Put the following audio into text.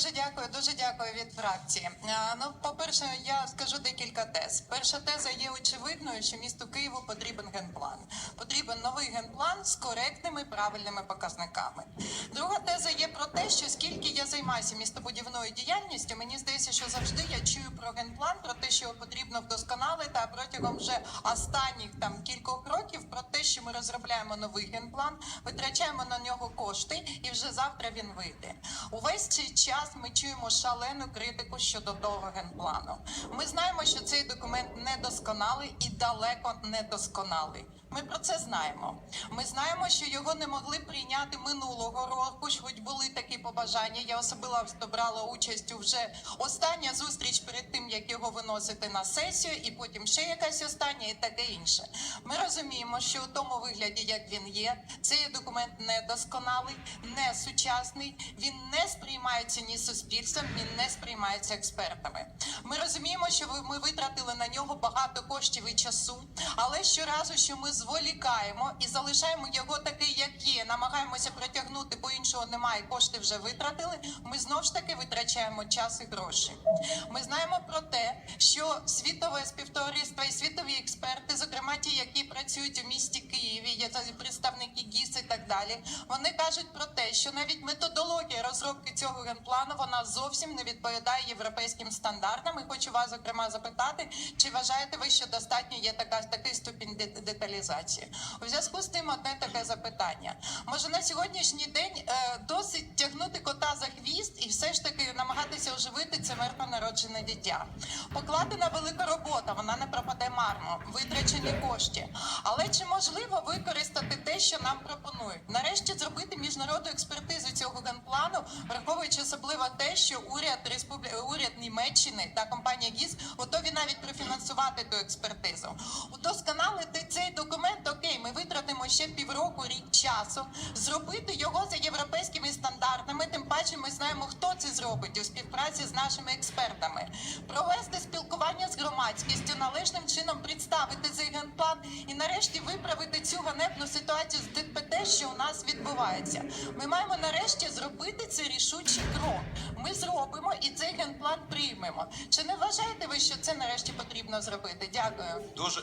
Дуже дякую, дуже дякую від фракції. Ну, по-перше, я скажу декілька тез. Перша теза є очевидною, що місту Києву потрібен генплан. Потрібен новий генплан з коректними правильними показниками. Друга теза є про те, що скільки я займаюся містобудівною діяльністю, мені здається, що завжди я чую про генплан, про те, що його потрібно вдосконалити, а протягом вже останніх там те, що ми розробляємо новий генплан, витрачаємо на нього кошти, і вже завтра він вийде. Увесь цей час ми чуємо шалену критику щодо того генплану. Ми знаємо, що цей документ недосконалий і далеко недосконалий. Ми про це знаємо. Ми знаємо, що його не могли прийняти минулого року, хоч були такі побажання. Я особисто брала участь у вже остання зустріч перед тим, як його виносити на сесію, і потім ще якась остання, і таке інше. Ми розуміємо, що у тому вигляді, як він є, цей документ недосконалий, не сучасний. Він не сприймається ні суспільством, він не сприймається експертами. Ми розуміємо, що ми витратили на нього багато коштів і часу, але щоразу, що ми зволікаємо і залишаємо його такий, як є, намагаємося протягнути, бо іншого немає, кошти вже витратили. Ми знов ж таки витрачаємо час і гроші. Ми знаємо про те, що світове співтовариство і світові експерти, зокрема ті, які працюють у місті Києві, є та- представники ГІС і так далі. Вони кажуть про те, що навіть методологія розробки цього генплану вона зовсім не відповідає європейським стандартам. І хочу вас зокрема запитати, чи вважаєте ви, що достатньо є така такий ступінь де- деталізації? У зв'язку з тим одне таке запитання. Може на сьогоднішній день е, досить тягнути кота за хвіст і все ж таки намагатися оживити це мертвонароджене дитя. Покладена велика робота, вона не пропаде марно, витрачені кошти. Але чи можливо використати те, що нам пропонують? Нарешті зробити міжнародну експертизу цього генплану, враховуючи особливо те, що уряд Республі... уряд Німеччини та компанія ГІС готові навіть профінансувати ту експертизу. Удосконалити ще півроку, рік часу, зробити його за європейськими стандартами. Тим паче ми знаємо, хто це зробить у співпраці з нашими експертами. Провести спілкування з громадськістю, належним чином представити цей генплан і нарешті виправити цю ганебну ситуацію з ДПТ, що у нас відбувається. Ми маємо нарешті зробити цей рішучий крок. Ми зробимо і цей генплан приймемо. Чи не вважаєте ви, що це нарешті потрібно зробити? Дякую. Дуже